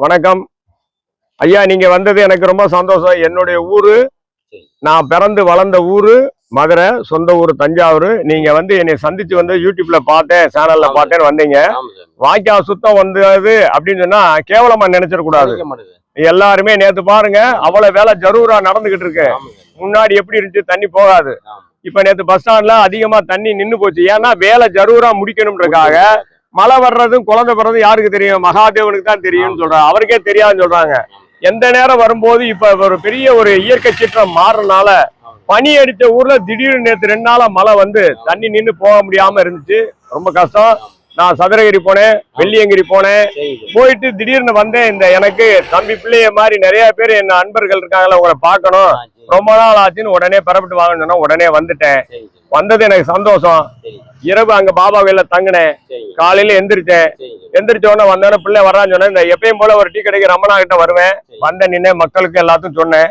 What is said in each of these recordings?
வணக்கம் ஐயா நீங்க வந்தது எனக்கு ரொம்ப சந்தோஷம் என்னுடைய ஊரு நான் பிறந்து வளர்ந்த ஊரு மதுரை சொந்த ஊர் தஞ்சாவூர் நீங்க வந்து என்னை சந்திச்சு வந்து யூடியூப்ல பார்த்தேன் சேனல்ல. பார்த்தேன்னு வந்தீங்க. வாய்க்கா சுத்தம் வந்தது அப்படின்னு சொன்னா கேவலமா நினைச்சிட கூடாது கிடைக்க மாட்டுது. எல்லாருமே நேத்து பாருங்க அவ்வளவு வேலை ஜரூரா நடந்துகிட்டு இருக்கு. முன்னாடி எப்படி இருந்துச்சு தண்ணி போகாது. இப்ப நேத்து பஸ் ஸ்டாண்ட்ல அதிகமா தண்ணி நின்னு போச்சு ஏன்னா வேலை ஜரூரா முடிக்கணும்ன்றக்காக மழை வர்றதும் குழந்தை வர்றதும் யாருக்கு தெரியும்? மகாதேவனுக்கு தான் தெரியும்னு சொல்றாங்க. அவருக்கே தெரியாதுன்னு சொல்றாங்க. எந்த நேரம் வரும்போது இப்ப ஒரு பெரிய ஒரு இயற்கை சீற்றம் மாறுறதுனால. பனி அடிச்ச ஊர்ல திடீர்னு நேத்து ரெண்டு நாளா மழை வந்து தண்ணி நின்னு போக முடியாம இருந்துச்சு. ரொம்ப கஷ்டம். நான் சதுரகிரி போனேன் வெள்ளியங்கிரி போனேன். போயிட்டு திடீர்னு வந்தேன். இந்த எனக்கு தம்பி பிள்ளைய மாதிரி நிறைய பேர் என்ன அன்பர்கள் இருக்காங்களா உங்களை பார்க்கணும். ரொம்ப நாள் ஆச்சுன்னு உடனே பரப்பிட்டு வாங்கன்னு சொன்னா உடனே வந்துட்டேன். வந்தது எனக்கு சந்தோஷம். இரவு அங்க பாபா கோயில்ல தங்கினேன். காலையில எந்திரிச்சேன். எந்திரிச்ச உடனே வந்தோடனே பிள்ளை வர்றான்னு சொன்னேன் இந்த எப்பயும் போல ஒரு டீ கடைக்கு ரமணா கிட்ட வருவேன். வந்த நின்னே மக்களுக்கு எல்லாத்துக்கும் சொன்னேன்.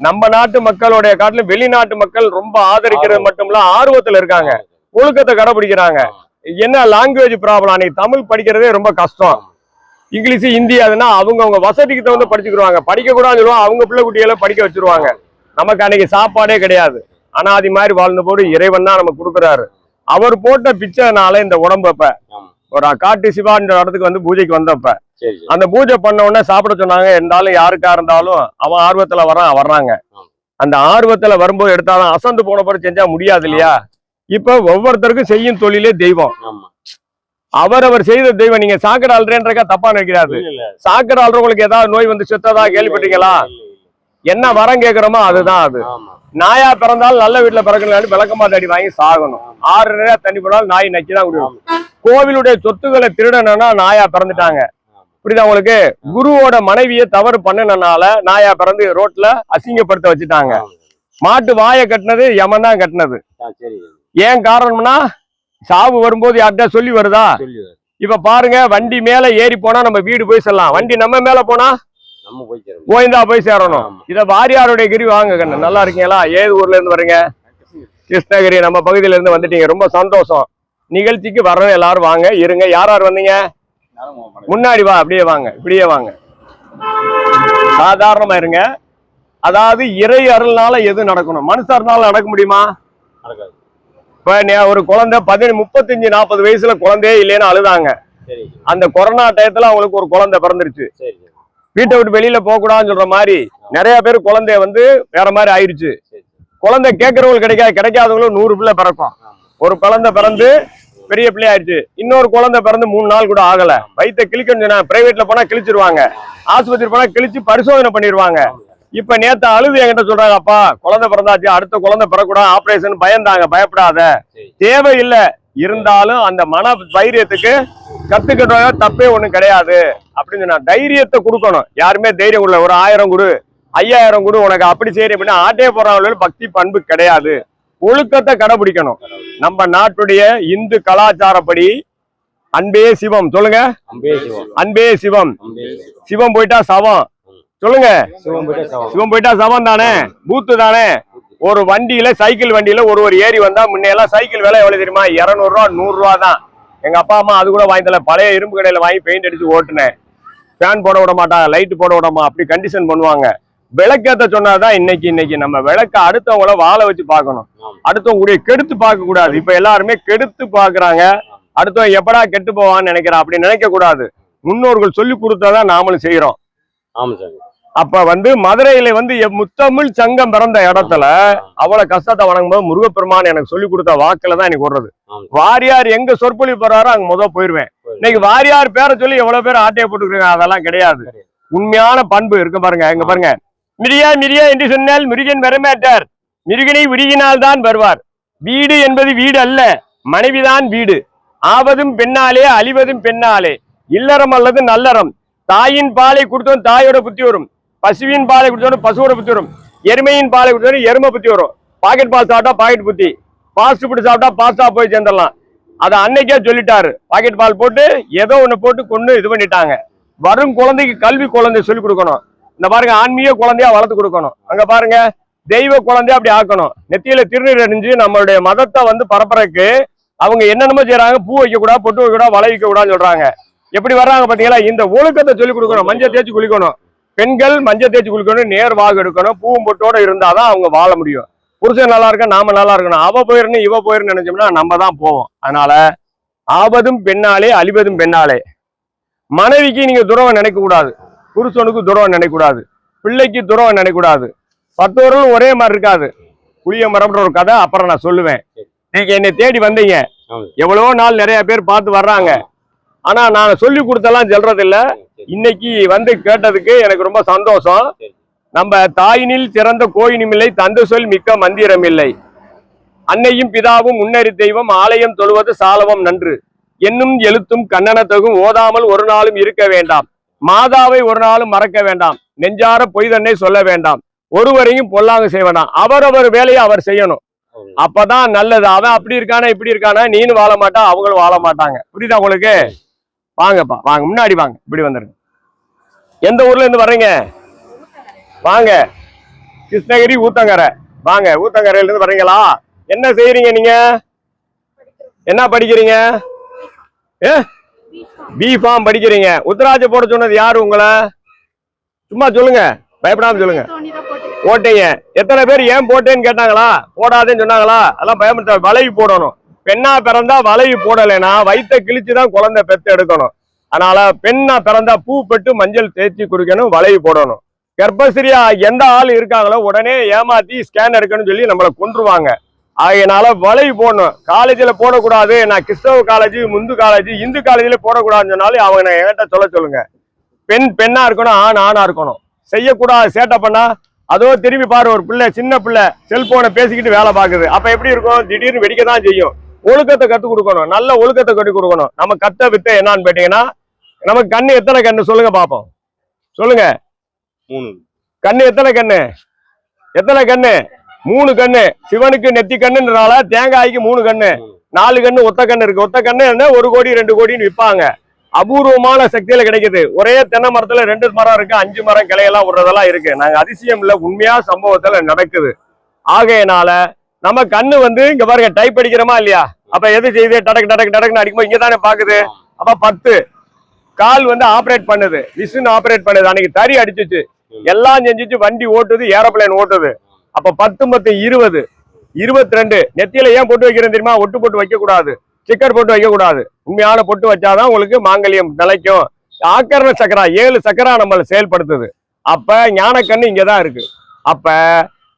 நம்ம நாட்டு மக்களுடைய காட்டிலும் வெளிநாட்டு மக்கள் ரொம்ப ஆதரிக்கிறது. மட்டும் இல்ல ஆர்வத்துல இருக்காங்க. ஒழுக்கத்தை கடைபிடிக்கிறாங்க. என்ன லாங்குவேஜ் ப்ராப்ளம் அன்னைக்கு தமிழ் படிக்கிறதே ரொம்ப கஷ்டம். இங்கிலீஷ் ஹிந்தி அதுனா அவங்க அவங்க வசதிக்கு தகுந்த படிச்சுக்கிடுவாங்க படிக்க கூடாதுன்னு சொல்லுவாங்க அவங்க பிள்ளை குட்டிகளை படிக்க வச்சிருவாங்க நமக்கு அன்னைக்கு சாப்பாடே கிடையாது அனாதி மாதிரி வாழ்ந்த போது இறைவன் தான் நமக்கு கொடுக்குறாரு அவர் போட்ட பிச்சைனால இந்த உடம்பு அப்ப. ஒரு காட்டு சிவான்ற இடத்துக்கு வந்து பூஜைக்கு வந்தப்ப. அந்த பூஜை பண்ண உடனே சாப்பிட சொன்னாங்க இருந்தாலும் யாருக்கா இருந்தாலும் அவன் ஆர்வத்துல வரான் வர்றாங்க. அந்த ஆர்வத்துல வரும்போது எடுத்தாலும் அசந்து போன பிறகு செஞ்சா முடியாது இல்லையா இப்ப ஒவ்வொருத்தருக்கும் செய்யும் தொழிலே தெய்வம் ஆமா. அவரவர் செய்த தெய்வம் நீங்க சாக்கடை ஆள்றேன்றக்கா தப்பா நினைக்கிறாரு. சாக்கடை ஆள்றவங்களுக்கு ஏதாவது நோய் வந்து செத்ததா கேள்விப்பட்டீங்களா. என்ன வரம் கேக்குறோமோ அதுதான் அது. நாயா பிறந்தாலும் நல்ல வீட்டுல பிறக்கணும் விளக்கமா தடி வாங்கி சாகணும். ஆறு நேரம் தண்ணி போனாலும் நாய் நக்கி தான் கோவிலுடைய சொத்துக்களை திருடணும்னா நாயா பிறந்துட்டாங்க. புரியுதா உங்களுக்கு? குருவோட மனைவியை தவறு பண்ணனால நாயா பிறந்து ரோட்ல அசிங்கப்படுத்த வச்சுட்டாங்க. மாட்டு வாயை கட்டினது யமன் தான் கட்டினது. ஏன் காரணம்னா சாவு வரும்போது யார்கிட்ட சொல்லி வருதா. இப்ப பாருங்க வண்டி மேல ஏறி போனா நம்ம வீடு போய் செல்லலாம். வண்டி நம்ம மேல போனா. கோயந்தா போய் சேரணும். இத வாரியாருடைய கிரி வாங்க கண்ணு. நல்லா இருக்கீங்களா? ஏது ஊர்ல இருந்து வரீங்க? கிருஷ்ணகிரி நம்ம பகுதியில இருந்து வந்துட்டீங்க. ரொம்ப சந்தோஷம். நிகழ்ச்சிக்கு வர்றவங்க எல்லாரும் வாங்க. இருங்க. யார் யார் வந்தீங்க? முன்னாடி வா. அப்படியே வாங்க. இப்படியே வாங்க. சாதாரணமா இருங்க. அதாவது இறை அருள்னால எது நடக்கணும்? மனுஷர்னால நடக்க முடியுமா. இப்ப ஒரு குழந்தை பதினு முப்பத்தஞ்சு நாற்பது வயசுல குழந்தையே இல்லைன்னு அழுதாங்க. அந்த கொரோனா டயத்துல அவங்களுக்கு ஒரு குழந்தை பிறந்துருச்சு. வீட்டை விட்டு வெளியில போக கூடாதுன்னு சொல்ற மாதிரி நிறைய பேர் குழந்தைய வந்து வேற மாதிரி ஆயிடுச்சு. குழந்தை கேட்கறவங்களுக்கு கிடைக்காது. கிடைக்காதவங்களும் நூறு பிள்ளை பிறக்கும். ஒரு குழந்தை பிறந்து பெரிய பிள்ளை ஆயிடுச்சு. இன்னொரு குழந்தை பிறந்து மூணு நாள் கூட ஆகல. வயிற்ற கிழிக்கணும் சொன்னா பிரைவேட்ல போனா கிழிச்சிருவாங்க. ஆஸ்பத்திரி போனா கிழிச்சு பரிசோதனை பண்ணிடுவாங்க இப்ப நேத்து அழுது என்கிட்ட சொல்றாங்க அப்பா குழந்தை பிறந்தாச்சு. அடுத்த குழந்தை பிறக்கூடாது ஆபரேஷன் பயந்தாங்க. பயப்படாத. தேவையில்லை. இருந்தாலும் அந்த மன தைரியத்துக்கு கத்துக்கிட்டவங்க தப்பே ஒண்ணும் கிடையாது. அப்படின்னு சொன்னா தைரியத்தை கொடுக்கணும். யாருமே தைரியம் கொடுல ஒரு ஆயிரம் கொடு ஐயாயிரம் கொடு உனக்கு அப்படி செய்யற அப்படின்னா ஆட்டே போறவங்களுக்கு பக்தி பண்பு கிடையாது. ஒழுக்கத்தை கடைபிடிக்கணும். நம்ம நாட்டுடைய இந்து கலாச்சாரப்படி அன்பே சிவம். சொல்லுங்க. அன்பே சிவம். சிவம். போயிட்டா சவம். சொல்லுங்க. சிவம் போயிட்டா சவம். தானே? பூத்து தானே? ஒரு வண்டியில சைக்கிள் வண்டியில ஒரு ஒரு ஏறி வந்தா முன்னையெல்லாம் சைக்கிள் விலை எவ்வளவு தெரியுமா? இருநூறு ரூபா நூறு ரூபா தான். எங்க அப்பா அம்மா அது கூட வாங்கி தரல. பழைய இரும்பு கடையில வாங்கி பெயிண்ட் அடிச்சு ஓட்டுனேன். ஃபேன் போட விட மாட்டாங்க லைட் போட விடாமா அப்படி கண்டிஷன் பண்ணுவாங்க. விளக்கேத்த சொன்னாதான் இன்னைக்கு இன்னைக்கு நம்ம விளக்க அடுத்தவங்கள வாழ வச்சு பார்க்கணும். அடுத்தவங்க கூடிய கெடுத்து பார்க்க கூடாது. இப்ப எல்லாருமே கெடுத்து பாக்குறாங்க அடுத்தவன் எப்படா கெட்டு போவான்னு நினைக்கிறான். அப்படி நினைக்க கூடாது முன்னோர்கள் சொல்லி கொடுத்தாதான் நாமளும் செய்யறோம் ஆமா சாமி. அப்ப வந்து மதுரையில வந்து முத்தமிழ் சங்கம் பிறந்த இடத்துல அவ்வளவு கஷ்டத்தை வணங்கும் போது முருகப்பெருமான் எனக்கு சொல்லி கொடுத்த வாக்குல தான் எனக்கு வர்றது. வாரியார் எங்க சொற்பொழி போறாரோ அங்க முத போயிருவேன். இன்னைக்கு வாரியார் பேரை சொல்லி எவ்வளவு பேர் ஆட்டையை போட்டுக்கிறீங்க அதெல்லாம் கிடையாது. உண்மையான பண்பு இருக்கு பாருங்க இங்க பாருங்க. மிரியா மிரியா என்று சொன்னால் முருகன் வரமாட்டார். மிருகனை உருகினால் தான் வருவார். வீடு என்பது வீடு அல்ல மனைவிதான் வீடு. ஆவதும் பெண்ணாலே அழிவதும் பெண்ணாலே. இல்லறம் அல்லது நல்லறம். தாயின் பாலை கொடுத்தவன் தாயோட புத்தி வரும். பசுவின் பாலை கொடுத்தவன் பசுவோட புத்தி வரும். எருமையின் பாலை கொடுத்தவன் எருமை புத்தி வரும். பாக்கெட் பால் சாப்பிட்டா பாக்கெட் புத்தி. பாஸ்ட் ஃபுட் சாப்பிட்டா பாஸ்டா போய் சேர்ந்துடலாம். அதை அன்னைக்கே சொல்லிட்டாரு. பாக்கெட் பால் போட்டு ஏதோ ஒன்று போட்டு கொண்டு இது பண்ணிட்டாங்க. வரும் குழந்தைக்கு கல்வி குழந்தை சொல்லி கொடுக்கணும். இந்த பாருங்க ஆன்மீக குழந்தையா வளர்த்து கொடுக்கணும். அங்க பாருங்க தெய்வ குழந்தையா அப்படி ஆக்கணும். நெத்தியில திருநீர் அணிஞ்சு நம்மளுடைய மதத்தை வந்து பரப்புறதுக்கு அவங்க என்னென்னமோ செய்யறாங்க பூ வைக்க கூடாது பொட்டு வைக்க கூடாது வலை வைக்க கூடாதுன்னு சொல்றாங்க. எப்படி வர்றாங்க பாத்தீங்களா? இந்த ஒழுக்கத்தை சொல்லி கொடுக்கணும். மஞ்சள் தேய்ச்சி குளிக்கணும். பெண்கள் மஞ்சள் தேய்ச்சி குளிக்கணும் நேர் வாகு எடுக்கணும் பூவும் பொட்டோட இருந்தாதான் அவங்க வாழ முடியும். புருஷன் நல்லா இருக்க நாம நல்லா இருக்கணும். அவ போயிருந்து இவ போயிருந்து நினைச்சோம்னா நம்ம தான் போவோம். அதனால ஆபதும் பெண்ணாலே அழிவதும் பெண்ணாலே. மனைவிக்கு நீங்க துரோகம் நினைக்க கூடாது புருஷனுக்கு துரோகம் நினைக்க கூடாது பிள்ளைக்கு துரோகம் நினைக்க கூடாது பத்தோர்களும் ஒரே மாதிரி இருக்காது. புளிய மரம்ன்ற ஒரு கதை அப்புறம் நான் சொல்லுவேன். நீங்க என்னை தேடி வந்தீங்க. எவ்வளவோ நாள் நிறைய பேர் பார்த்து வர்றாங்க. ஆனா நான் சொல்லி கொடுத்தெல்லாம் சொல்றது இல்ல இன்னைக்கு வந்து கேட்டதுக்கு எனக்கு ரொம்ப சந்தோஷம். நம்ம தாயினில் சிறந்த கோயினுமில்லை தந்து சொல் மிக்க மந்திரம் இல்லை. அன்னையும் பிதாவும் முன்னறி தெய்வம் ஆலயம் தொழுவது சாலவம் நன்று. என்னும் எழுத்தும் கண்ணனத்தகும் ஓதாமல் ஒரு நாளும் இருக்க வேண்டாம். மாதாவை ஒரு நாளும் மறக்க வேண்டாம். நெஞ்சார பொய் தன்னை சொல்ல வேண்டாம். ஒருவரையும் பொல்லாங்க செய்ய வேண்டாம். அவரவர் வேலையை அவர் செய்யணும். அப்பதான் நல்லது. அவன் அப்படி இருக்கானா இப்படி இருக்கானா நீனும் வாழ மாட்டா அவங்களும் வாழ மாட்டாங்க. புரியுதா உங்களுக்கு? வாங்கப்பா வாங்க முன்னாடி வாங்க இப்படி வந்துருங்க. எந்த ஊர்ல இருந்து வர்றீங்க? வாங்க. கிருஷ்ணகிரி ஊத்தங்கரை. வாங்க ஊத்தங்கரையில இருந்து வர்றீங்களா? என்ன செய்யறீங்க நீங்க? என்ன படிக்கிறீங்க? ஏ? பி ஃபார்ம் படிக்கிறீங்க. உத்தராஜ போட சொன்னது யாரு உங்களை? சும்மா சொல்லுங்க பயப்படாம சொல்லுங்க. போட்டீங்க. எத்தனை பேர் ஏன் போட்டேன்னு கேட்டாங்களா? போடாதேன்னு சொன்னாங்களா? அதெல்லாம் பயப்படுத்த வளைவு போடணும். பெண்ணா பிறந்தா வளைவு போடலைன்னா வயித்தை கிழிச்சு தான் குழந்தை பெத்து எடுக்கணும். அதனால பெண்ணா பிறந்தா பூ பெட்டு மஞ்சள் தேய்ச்சி குடிக்கணும் வளைவு போடணும். கர்ப்பசிரியா எந்த ஆள் இருக்காங்களோ உடனே ஏமாத்தி ஸ்கேன் எடுக்கணும்னு சொல்லி நம்மளை கொன்றுவாங்க. ஆகையனால வளைவு போடணும். காலேஜில் போடக்கூடாது. நான் கிறிஸ்தவ காலேஜ் முந்து காலேஜ் இந்து காலேஜில் போடக்கூடாதுன்னு சொன்னாலும் அவங்க என்கிட்ட சொல்ல சொல்லுங்க. பெண் பெண்ணா இருக்கணும் ஆண் ஆணா இருக்கணும். செய்யக்கூடாது சேட்டை பண்ணா. அதோ திரும்பி பாரு ஒரு பிள்ளை சின்ன பிள்ளை செல்போனை பேசிக்கிட்டு வேலை பார்க்குது. அப்ப எப்படி இருக்கும்? திடீர்னு வெடிக்க தான் செய்யும். ஒழுக்கத்தை கற்றுக் கொடுக்கணும். நல்ல ஒழுக்கத்தை கற்றுக் கொடுக்கணும். நம்ம கத்த வித்த என்னன்னு கேட்டீங்கன்னா நமக்கு கண்ணு எத்தனை கண்ணு சொல்லுங்க பாப்போம். சொல்லுங்க. மூணு. கண்ணு எத்தனை கண்ணு? எத்தனை கண்ணு? மூணு கண்ணு. சிவனுக்கு நெத்தி கண்ணுன்றனால தேங்காய்க்கு மூணு கண்ணு. நாலு கண்ணு ஒத்த கண்ணு இருக்கு. ஒத்த கண்ணு என்ன? ஒரு கோடி ரெண்டு கோடின்னு விற்பாங்க அபூர்வமான சக்தியில கிடைக்குது. ஒரே தென்னை மரத்துல ரெண்டு மரம் இருக்கு. அஞ்சு மரம் கிளையெல்லாம் விடுறதெல்லாம் இருக்கு. நாங்க அதிசயம் இல்ல. உண்மையா சம்பவத்துல நடக்குது. ஆகையனால நம்ம கண்ணு வந்து இங்க பாருங்க டைப் அடிக்கிறோமா இல்லையா? அப்ப எது செய்யுது? டடக்கு டடக்கு டடக்குன்னு அடிக்கும்போது இங்க தானே பாக்குது. அப்ப பத்து. கால் வந்து ஆபரேட் பண்ணுது. மிஷின் ஆபரேட் பண்ணுது. அன்னைக்கு தறி அடிச்சுச்சு. எல்லாம் செஞ்சிச்சு. வண்டி ஓட்டுது. ஏரோப்ளேன் ஓட்டுது. அப்ப பத்து பத்து இருபது. இருபத்தி ரெண்டு நெத்தியில ஏன் போட்டு வைக்கிறேன் தெரியுமா? ஒட்டு போட்டு வைக்க கூடாது ஸ்டிக்கர் போட்டு வைக்க கூடாது உண்மையான பொட்டு வச்சாதான் உங்களுக்கு மாங்கல்யம் நிலைக்கும் ஆக்கரண சக்கரா ஏழு சக்கரா நம்மளை செயல்படுத்துது. அப்ப ஞான கண்ணு இங்கதான் இருக்கு. அப்ப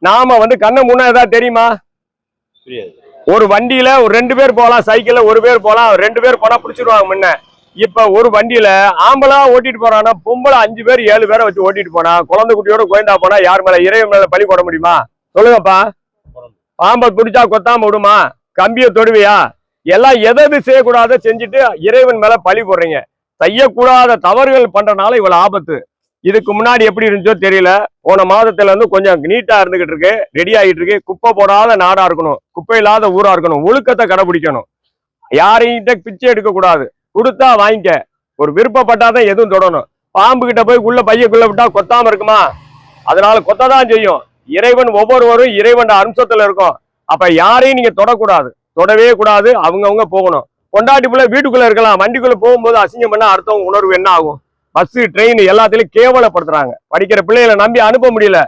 நாம வந்து கண்ணை முன்ன ஏதாவது தெரியுமா? ஒரு வண்டியில ஒரு ரெண்டு பேர் போகலாம் சைக்கிள்ல ஒரு பேர் போகலாம் ரெண்டு பேர் போனா பிடிச்சிருவாங்க முன்ன. இப்ப ஒரு வண்டியில ஆம்பளா ஓட்டிட்டு போறான்னா பொம்பளை அஞ்சு பேர் ஏழு பேரை வச்சு ஓட்டிட்டு போனா குழந்தை குட்டியோட கோயந்தா போனா யார் மேல இறைவன் மேல பழி போட முடியுமா? சொல்லுங்கப்பா. பாம்பை பிடிச்சா கொத்தாம விடுமா? கம்பிய தொடுவியா? எல்லாம் எதது செய்யக்கூடாத செஞ்சுட்டு இறைவன் மேல பழி போடுறீங்க. செய்யக்கூடாத தவறுகள் பண்றனால இவ்வளவு ஆபத்து. இதுக்கு முன்னாடி எப்படி இருந்துச்சோ தெரியல. போன மாதத்துல இருந்து கொஞ்சம் நீட்டா இருந்துகிட்டு இருக்கு ரெடி ஆகிட்டு இருக்கு குப்பை போடாத நாடா இருக்கணும். குப்பை இல்லாத ஊரா இருக்கணும். ஒழுக்கத்தை கடைபிடிக்கணும். யாரையும் பிச்சை எடுக்க கூடாது கொடுத்தா வாங்கிக்க. ஒரு விருப்பப்பட்டாதான் எதுவும் தொடணும். பாம்பு கிட்ட போய் உள்ள பையக்குள்ள விட்டா கொத்தாம இருக்குமா? அதனால கொத்ததான் செய்யும். இறைவன் ஒவ்வொருவரும் இறைவன் அம்சத்துல இருக்கும். அப்ப யாரையும் நீங்க தொடக்கூடாது. தொடவே கூடாது. அவங்கவுங்க போகணும். கொண்டாட்டி பிள்ளை வீட்டுக்குள்ள இருக்கலாம். வண்டிக்குள்ள போகும்போது அசிங்கம் பண்ண அடுத்தவங்க உணர்வு என்ன ஆகும்? பஸ் ட்ரெயின் எல்லாத்திலையும் கேவலப்படுத்துறாங்க. படிக்கிற பிள்ளைகளை நம்பி அனுப்ப முடியல.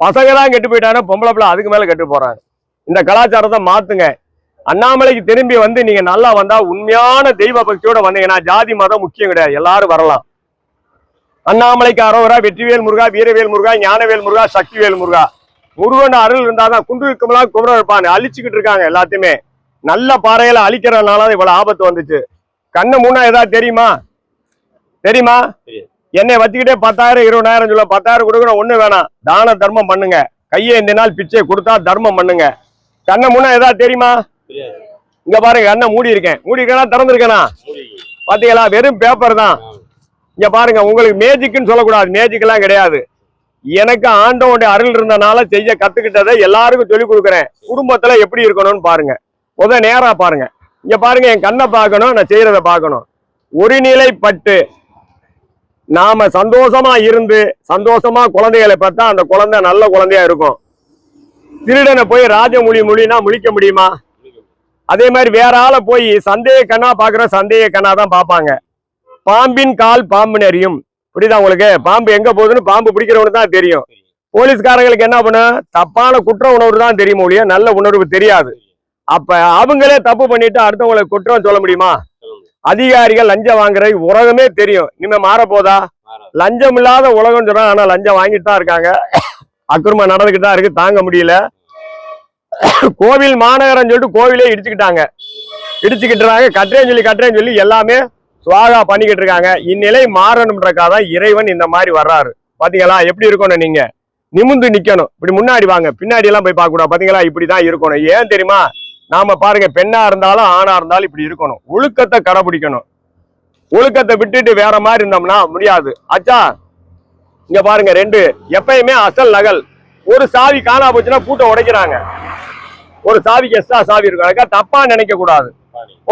பசங்க தான் கெட்டு போயிட்டாங்க பொம்பளை பிள்ளை அதுக்கு மேல கெட்டு போறாங்க. இந்த கலாச்சாரத்தை மாத்துங்க. அண்ணாமலைக்கு திரும்பி வந்து நீங்க நல்லா வந்தா உண்மையான தெய்வ பக்தியோட வந்தீங்கன்னா ஜாதி மதம் முக்கியம் கிடையாது. எல்லாரும் வரலாம். அண்ணாமலைக்கு அரோவரா வெற்றிவேல் முருகா வீரவேல் முருகா ஞானவேல் முருகா சக்திவேல் முருகா. முருகன் அருள் இருந்தாதான் குன்று இருக்கமெல்லாம் குமரம் இருப்பான் அழிச்சுக்கிட்டு இருக்காங்க எல்லாத்தையுமே. நல்ல பாறையில அழிக்கிறதுனால தான் இவ்வளவு ஆபத்து வந்துச்சு. கண்ணு முன்னா ஏதாவது தெரியுமா? தெரியுமா. என்னை வச்சுக்கிட்டே பத்தாயிரம் இருபதாயிரம் சொல்ல பத்தாயிரம் கொடுக்குற ஒண்ணு வேணாம். தான தர்மம் பண்ணுங்க. கையை இந்த நாள் பிச்சை கொடுத்தா தர்மம் பண்ணுங்க. கண்ணை முன்னா ஏதாவது தெரியுமா? இங்க பாருங்க கண்ணை மூடி இருக்கேன். மூடி இருக்கேனா? திறந்திருக்கேனா? பாத்தீங்களா? வெறும் பேப்பர் தான். இங்க பாருங்க உங்களுக்கு மேஜிக்னு சொல்லக்கூடாது. மேஜிக் எல்லாம் கிடையாது. எனக்கு ஆண்டவனுடைய அருள் இருந்தனால செய்ய கத்துக்கிட்டதை எல்லாருக்கும் சொல்லி கொடுக்குறேன். குடும்பத்துல எப்படி இருக்கணும்னு பாருங்க. முத நேரா பாருங்க. இங்க பாருங்க என் கண்ணை பார்க்கணும் நான் செய்யறத பார்க்கணும். ஒரு நிலைப்பட்டு நாம சந்தோஷமா இருந்து சந்தோஷமா குழந்தைகளை பார்த்தா அந்த குழந்தை நல்ல குழந்தையா இருக்கும். திருடனை போய் ராஜமொழி மொழினா முழிக்க முடியுமா? அதே மாதிரி வேற ஆளை போய் சந்தேக கண்ணா பாக்குற சந்தேக கண்ணா தான் பார்ப்பாங்க. பாம்பின் கால் பாம்பு நெறியும். புரியுதா உங்களுக்கு? பாம்பு எங்க போகுதுன்னு பாம்பு பிடிக்கிறவனு தான் தெரியும். போலீஸ்காரங்களுக்கு என்ன பண்ண? தப்பான குற்ற உணர்வு தான் தெரியும் ஒழிய நல்ல உணர்வு தெரியாது. அப்ப அவங்களே தப்பு பண்ணிட்டு அடுத்தவங்களை குற்றம் சொல்ல முடியுமா? அதிகாரிகள் லஞ்சம் வாங்குற உலகமே தெரியும். இனிமே மாற போதா மாறாது. லஞ்சம் இல்லாத உலகம் சொல்றாங்க ஆனா லஞ்சம் வாங்கிட்டு தான் இருக்காங்க. அக்கிரமம் நடந்துகிட்டு தான் இருக்கு தாங்க முடியல. கோவில் மாநகரம் சொல்லிட்டு கோவிலே இடிச்சுக்கிட்டாங்க. இடிச்சுக்கிட்டுறாங்க கட்டுறேன்னு சொல்லி கட்டுறேன்னு சொல்லி எல்லாமே சுவாகா பண்ணிக்கிட்டு இருக்காங்க. இந்நிலை மாறணும்ன்றக்காக தான் இறைவன் இந்த மாதிரி வர்றாரு. பாத்தீங்களா? எப்படி இருக்கணும் நீங்க? நிமிந்து நிக்கணும். இப்படி முன்னாடி வாங்க பின்னாடி எல்லாம் போய் பார்க்க கூடாது பாத்தீங்களா? இப்படிதான் இருக்கணும். ஏன் தெரியுமா? நாம பாருங்க பெண்ணா இருந்தாலும் ஆணா இருந்தாலும் இப்படி இருக்கணும். ஒழுக்கத்தை கடைபிடிக்கணும். ஒழுக்கத்தை விட்டுட்டு வேற மாதிரி இருந்தோம்னா முடியாது. அச்சா இங்க பாருங்க ரெண்டு. எப்பயுமே அசல் நகல். ஒரு சாவி காணா போச்சுன்னா பூட்டை உடைக்கிறாங்க. ஒரு சாவிக்கு எக்ஸ்ட்ரா சாவி இருக்கும். அதுக்காக தப்பா நினைக்க கூடாது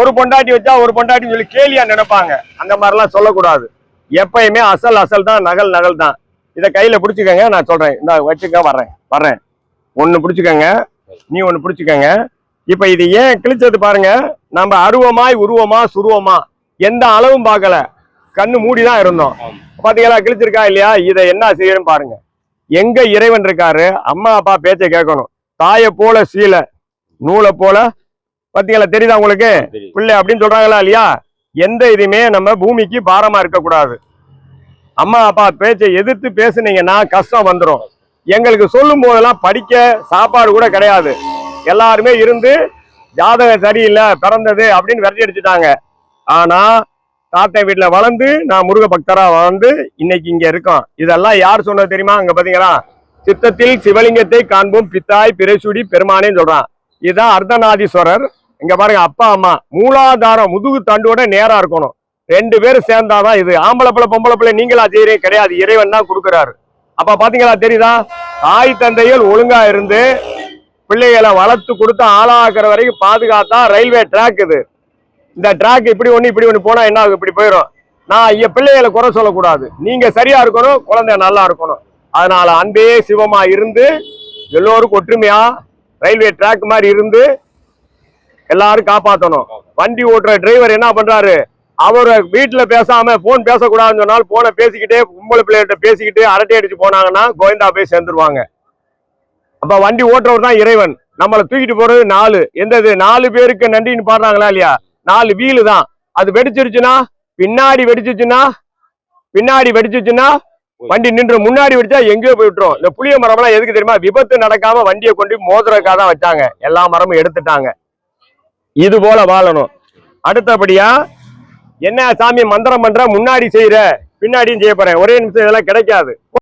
ஒரு பொண்டாட்டி வச்சா ஒரு பொண்டாட்டின்னு சொல்லி கேலியா நினைப்பாங்க. அந்த மாதிரிலாம் சொல்லக்கூடாது. எப்பயுமே அசல் அசல் தான் நகல் நகல் தான். இதை கையில பிடிச்சிக்கங்க நான் சொல்றேன். இந்த வச்சுக்க வர்றேன். வர்றேன். ஒன்னு பிடிச்சிக்கங்க. நீ ஒன்னு பிடிச்சிக்கங்க. இப்ப இது ஏன் கிழிச்சது பாருங்க. நம்ம அருவமாய் உருவமா சுருவமா எந்த அளவும் பார்க்கல. கண்ணு மூடி தான் இருந்தோம். பாத்தீங்களா கிழிச்சிருக்கா இல்லையா? இதை என்ன செய்யணும் பாருங்க. எங்க இறைவன் இருக்காரு? அம்மா அப்பா பேச்சை கேட்கணும். தாயை போல சீலை நூலை போல. பாத்தீங்களா தெரியுதா உங்களுக்கு? பிள்ளை அப்படின்னு சொல்றாங்களா இல்லையா? எந்த இதுமே நம்ம பூமிக்கு பாரமா இருக்கக்கூடாது. அம்மா அப்பா பேச்சை எதிர்த்து பேசுனீங்கன்னா கஷ்டம் வந்துடும் எங்களுக்கு சொல்லும் போதெல்லாம் படிக்க சாப்பாடு கூட கிடையாது. எல்லாருமே இருந்து ஜாதகம் சரியில்லை பிறந்தது அப்படின்னு விரட்டி அடிச்சுட்டாங்க. ஆனா தாத்தா வீட்டுல வளர்ந்து நான் முருக பக்தரா வளர்ந்து இன்னைக்கு இங்க இருக்கோம். இதெல்லாம் யார் சொன்னது தெரியுமா? அங்க பாத்தீங்களா? சித்தத்தில் சிவலிங்கத்தை காண்போம் பித்தாய் பிறைசூடி பெருமானேன்னு சொல்றான். இதுதான் அர்த்தநாதீஸ்வரர். இங்க பாருங்க அப்பா அம்மா மூலாதாரம் முதுகு தண்டோட நேரா இருக்கணும். ரெண்டு பேரும் சேர்ந்தாதான் இது. ஆம்பளை பிள்ளை பொம்பளை பிள்ளை நீங்களா செய்யறீங்க? கிடையாது. இறைவன் தான் கொடுக்குறாரு. அப்ப பாத்தீங்களா தெரியுதா? தாய் தந்தைகள் ஒழுங்கா இருந்து பிள்ளைகளை வளர்த்து கொடுத்து ஆளாக்குற வரைக்கும் பாதுகாத்தா ரயில்வே ட்ராக் இது. இந்த ட்ராக் இப்படி ஒண்ணு இப்படி ஒண்ணு போனா என்ன ஆகும்? இப்படி போயிடும் நான் ஐயா பிள்ளைகளை குறை சொல்லக்கூடாது. நீங்க சரியா இருக்கணும் குழந்தை நல்லா இருக்கணும். அதனால அன்பே சிவமா இருந்து எல்லோருக்கும் ஒற்றுமையா ரயில்வே ட்ராக் மாதிரி இருந்து எல்லாரும் காப்பாற்றணும் வண்டி ஓட்டுற டிரைவர் என்ன பண்றாரு? அவர் வீட்டுல பேசாம போன் பேசக்கூடாதுன்னு சொன்னால் போனை பேசிக்கிட்டே கும்பல பிள்ளைகிட்ட பேசிக்கிட்டு அரட்டை அடிச்சு போனாங்கன்னா கோயந்தா போய் சேர்ந்துருவாங்க. அப்ப வண்டி ஓட்டுறவர் தான் இறைவன். நம்மளை தூக்கிட்டு போறது நாலு. எந்த இது நாலு பேருக்கு நன்றின்னு பாடுறாங்களா இல்லையா? நாலு வீலு தான். அது வெடிச்சிருச்சுன்னா பின்னாடி வெடிச்சிருச்சுன்னா பின்னாடி வெடிச்சிருச்சுன்னா வண்டி நின்று முன்னாடி வெடிச்சா எங்கேயோ போயிட்டுரும் இந்த புளிய மரம்லாம் எதுக்கு தெரியுமா? விபத்து நடக்காம வண்டியை கொண்டு மோதுறதுக்காக தான் வச்சாங்க. எல்லா மரமும் எடுத்துட்டாங்க. இது போல வாழணும். அடுத்தபடியா என்ன சாமி மந்திரம் பண்ற? முன்னாடி செய்யற பின்னாடியும் செய்ய போறேன். ஒரே நிமிஷம் இதெல்லாம் கிடைக்காது.